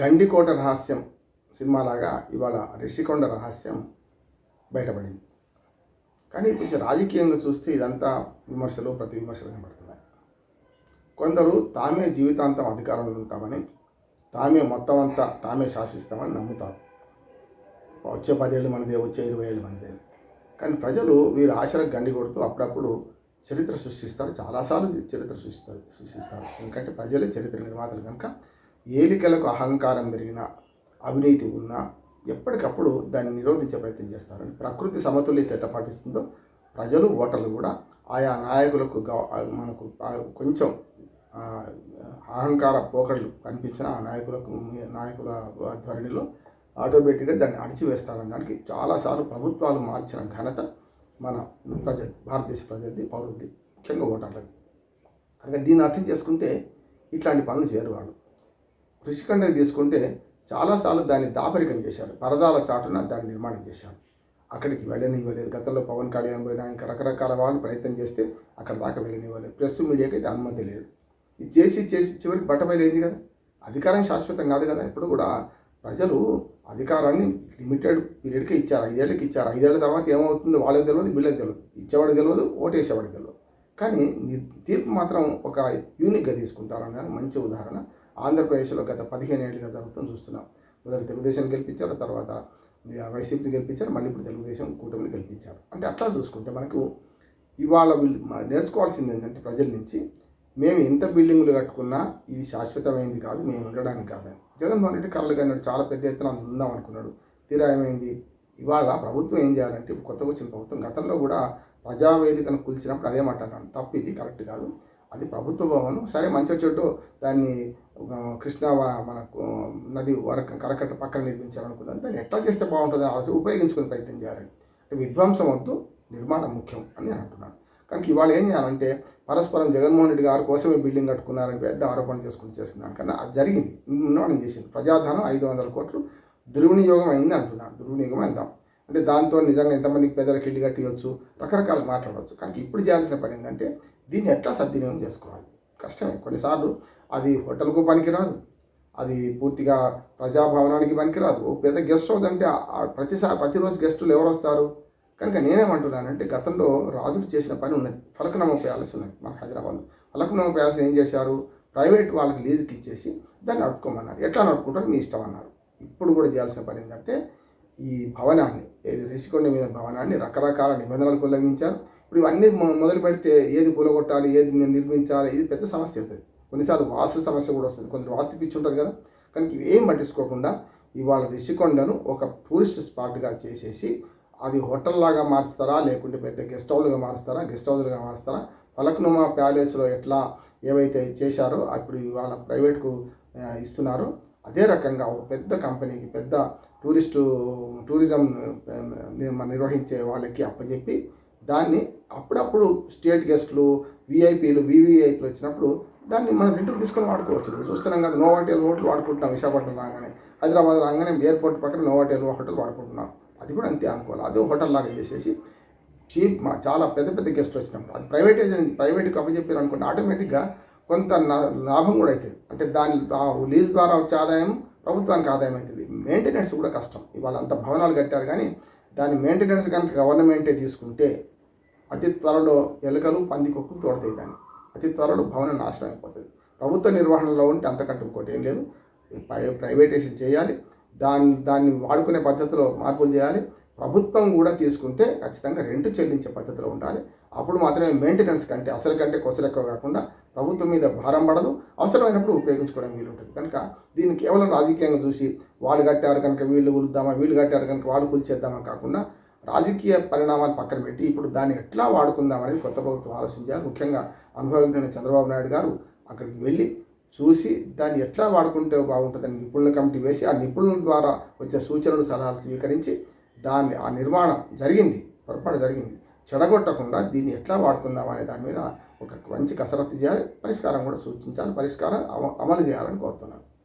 గండికోట రహస్యం సినిమాలాగా ఇవాళ రిషికొండ రహస్యం బయటపడింది. కానీ కొంచెం రాజకీయంగా చూస్తే ఇదంతా విమర్శలు ప్రతి విమర్శలు కనబడుతున్నాయి. కొందరు తామే జీవితాంతం అధికారంలో ఉంటామని తామే మొత్తం అంతా తామే శాసిస్తామని నమ్ముతారు. వచ్చే పదేళ్ళు మనదే వచ్చే ఇరవై ఏళ్ళు మనదే. కానీ ప్రజలు వీరు ఆశలకు గండి కొడుతూ అప్పుడప్పుడు చరిత్ర సృష్టిస్తారు. చాలాసార్లు చరిత్ర సృష్టిస్తారు సృష్టిస్తారు. ఎందుకంటే ప్రజలే చరిత్ర నిర్మాతలు కనుక ఏలికలకు అహంకారం పెరిగిన అవినీతి ఉన్నా ఎప్పటికప్పుడు దాన్ని నిరోధించే ప్రయత్నం చేస్తారని ప్రకృతి సమతుల్యత ఎట్ట పాటిస్తుందో ప్రజలు ఓటర్లు కూడా ఆయా నాయకులకు గవ- మనకు ఆ కొంచెం అహంకార పోకడలు కనిపించిన ఆ నాయకులకు నాయకుల ధోరణిలో ఆటోమేటిక్గా దాన్ని అణిచివేస్తారని దానికి చాలాసార్లు ప్రభుత్వాలు మార్చిన ఘనత మన ప్రజ భారతదేశ ప్రజలది పౌరులది ముఖ్యంగా ఓటర్లది. కనుక దీన్ని అర్థం చేసుకుంటే ఇట్లాంటి పనులు చేయరు వాళ్ళు. ఋషికండకి తీసుకుంటే చాలాసార్లు దాన్ని దాపరికం చేశారు. పరదాల చాటున దాన్ని నిర్మాణం చేశారు. అక్కడికి వెళ్ళనివ్వలేదు. గతంలో పవన్ కళ్యాణ్ పోయినా ఇంకా రకరకాల వాళ్ళు ప్రయత్నం చేస్తే అక్కడ దాకా వెళ్ళనివ్వలేదు. ప్రెస్ మీడియాకి అయితే అనుమతి లేదు. ఇది చేసి చేసి చివరికి బట్టబయలైంది కదా. అధికారం శాశ్వతం కాదు కదా. ఇప్పుడు కూడా ప్రజలు అధికారాన్ని లిమిటెడ్ పీరియడ్కి ఇచ్చారు. ఐదేళ్ళకి ఇచ్చారు. ఐదేళ్ళ తర్వాత ఏమవుతుందో వాళ్ళకి తెలియదు వీళ్ళకి తెలియదు ఇచ్చేవాడికి తెలియదు ఓటేసేవాడికి తెలియదు కానీ తీర్పు మాత్రం ఒక యూనిక్గా తీసుకుంటారు మంచి ఉదాహరణ. ఆంధ్రప్రదేశ్లో గత పదిహేను ఏళ్ళుగా జరుగుతుంది చూస్తున్నాం. మొదటి తెలుగుదేశం గెలిపించారు తర్వాత వైసీపీని గెలిపించారు మళ్ళీ ఇప్పుడు తెలుగుదేశం కూటమిని గెలిపించారు. అంటే అట్లా చూసుకుంటే మనకు ఇవాళ వీళ్ళు నేర్చుకోవాల్సింది ఏంటంటే ప్రజల నుంచి మేము ఎంత బిల్డింగులు కట్టుకున్నా ఇది శాశ్వతమైంది కాదు మేము ఉండడానికి కాదని జగన్మోహన్ రెడ్డి కలలుగా అన్నాడు చాలా పెద్ద ఎత్తున ఉందాం అనుకున్నాడు. తీరా ఏమైంది? ఇవాళ ప్రభుత్వం ఏం చేయాలంటే ఇప్పుడు కొత్తగా వచ్చిన ప్రభుత్వం గతంలో కూడా ప్రజావేదికను కూల్చినప్పుడు అదే మాట అన్నాను తప్పు ఇది కరెక్ట్ కాదు. అది ప్రభుత్వ భవనం సరే మంచి చెడ్డో దాన్ని కృష్ణా వ- మనకు నది వరక కరకట్ట పక్కన నిర్మించాలనుకుందాం. దాన్ని ఎట్లా చేస్తే బాగుంటుందని ఆలోచన ఉపయోగించుకునే ప్రయత్నం చేయాలని అంటే విధ్వంసం వద్దు నిర్మాణం ముఖ్యం అని నేను అంటున్నాను. కనుక ఇవాళ ఏం చేయాలంటే పరస్పరం జగన్మోహన్ రెడ్డి గారు కోసమే బిల్డింగ్ కట్టుకున్నారని పెద్ద ఆరోపణ చేసుకుని చేస్తున్నాను కానీ అది జరిగింది. నిర్మాణం చేసింది. ప్రజాధనం ఐదు వందల కోట్లు దుర్వినియోగం అయింది అంటున్నాను. దుర్వినియోగం అందాం. అంటే దాంతో నిజంగా ఎంతమందికి పేదలకు ఇల్లు కట్టియొచ్చు? రకరకాలు మాట్లాడవచ్చు. కానీ ఇప్పుడు చేయాల్సిన పని ఏంటంటే దీన్ని ఎట్లా సద్వినియోగం చేసుకోవాలి? కష్టమే. కొన్నిసార్లు అది హోటల్కు పనికిరాదు. అది పూర్తిగా ప్రజాభవనానికి పనికిరాదు. ఓ పెద్ద గెస్ట్ హౌస్ అంటే ప్రతిసారి ప్రతిరోజు గెస్టులు ఎవరు వస్తారు కనుక నేనేమంటున్నానంటే గతంలో రాజులు చేసిన పని ఉన్నది. ఫలకనమ్మ ప్యాలెస్ ఉన్నది మన హైదరాబాద్లో. ఫలకనమ్మ ప్యాలెస్ ఏం చేశారు? ప్రైవేట్ వాళ్ళకి లీజుకి ఇచ్చేసి దాన్ని నడుపుకోమన్నారు. ఎట్లా నడుపుకుంటారు మీ ఇష్టం అన్నారు. ఇప్పుడు కూడా చేయాల్సిన పని ఏంటంటే ఈ భవనాన్ని ఏది రిషికొండ మీద భవనాన్ని రకరకాల నిబంధనలకు ఉల్లంఘించారు. ఇప్పుడు ఇవన్నీ మొదలు పెడితే ఏది గులగొట్టాలి ఏది నిర్మించాలి ఇది పెద్ద సమస్య అవుతుంది. కొన్నిసార్లు వాస్తు సమస్య కూడా వస్తుంది. కొందరు వాస్తు పిచ్చి ఉంటుంది కదా. కనుక ఇవేం పట్టించుకోకుండా ఇవాళ రిషికొండను ఒక టూరిస్ట్ స్పాట్గా చేసేసి అది హోటల్ లాగా మారుస్తారా లేకుంటే పెద్ద గెస్ట్ హౌస్గా మారుస్తారా గెస్ట్ హౌస్లుగా మారుస్తారా? పలక్నుమా ప్యాలెస్లో ఎట్లా ఏవైతే చేశారో అప్పుడు ఇవాళ ప్రైవేట్కు ఇస్తున్నారో. అదే రకంగా ఒక పెద్ద కంపెనీకి పెద్ద టూరిస్టు టూరిజం ని- నిర్వహించే వాళ్ళకి అప్పచెప్పి దాన్ని అప్పుడప్పుడు స్టేట్ గెస్ట్లు విఐపీలు వివిఐపీలు వచ్చినప్పుడు దాన్ని మనం రెంట్కి తీసుకొని వాడుకోవచ్చు. ఇప్పుడు చూస్తున్నాం కదా నోవాటేల్ హోటల్ వాడుకుంటున్నాం విశాఖపట్నం రాగానే. హైదరాబాద్ రాగానే ఎయిర్పోర్ట్ పక్కన నోవాటేల్ హోటల్ వాడుకుంటున్నాం. అది కూడా అంతే అనుకోవాలి. అదే హోటల్ లాగా చేసేసి చీప్ మా చాలా పెద్ద పెద్ద గెస్ట్లు వచ్చినప్పుడు అది ప్రైవేట్ ప్రైవేట్కి అప్పచెప్పారు అనుకుంటే ఆటోమేటిక్గా కొంత నా- లాభం కూడా అవుతుంది అంటే దాని ఆ లీజ్ ద్వారా వచ్చే ఆదాయం ప్రభుత్వానికి ఆదాయం అవుతుంది మెయింటెనెన్స్ కూడా కష్టం. ఇవాళ అంత భవనాలు కట్టారు కానీ దాని మెయింటెనెన్స్ కనుక గవర్నమెంటే తీసుకుంటే అతి త్వరలో ఎలుకలు పందికొక్కులు తోడతాయి దాన్ని. అతి త్వరలో భవనం నాశనం అయిపోతుంది. ప్రభుత్వ నిర్వహణలో ఉంటే అంతకంటే ఇంకోటి ఏం లేదు. ప్రైవేటైజేషన్ చేయాలి. దాన్ని దాన్ని వాడుకునే పద్ధతిలో మార్పులు చేయాలి. ప్రభుత్వం కూడా తీసుకుంటే ఖచ్చితంగా రెంట్ చెల్లించే పద్ధతిలో ఉండాలి. అప్పుడు మాత్రమే మెయింటెనెన్స్ కంటే అసలు కంటే కొసరెక్కువ కాకుండా ప్రభుత్వం మీద భారం పడదు. అవసరమైనప్పుడు ఉపయోగించుకోవడం వీలు ఉంటుంది కనుక దీన్ని కేవలం రాజకీయంగా చూసి వాళ్ళు కట్టారు కనుక వీళ్ళు కూలుద్దామా వీళ్ళు కట్టారు కనుక వాళ్ళు కూల్చేద్దామా కాకుండా రాజకీయ పరిణామాలు పక్కన పెట్టి ఇప్పుడు దాన్ని ఎట్లా వాడుకుందాం అనేది కొత్త ప్రభుత్వం ఆలోచించాలి ముఖ్యంగా అనుభవజ్ఞులైన చంద్రబాబు నాయుడు గారు అక్కడికి వెళ్ళి చూసి దాన్ని ఎట్లా వాడుకుంటే బాగుంటుందని నిపుణుల కమిటీ వేసి ఆ నిపుణుల ద్వారా వచ్చే సూచనలు సలహాలు స్వీకరించి దాన్ని ఆ నిర్మాణం జరిగింది పొరపాటు జరిగింది. చెడగొట్టకుండా దీన్ని ఎట్లా వాడుకుందాం అనే దాని మీద ఒక మంచి కసరత్తు చేయాలి. పరిష్కారం కూడా సూచించాలి. పరిష్కారం అమ- అమలు చేయాలని కోరుతున్నాను.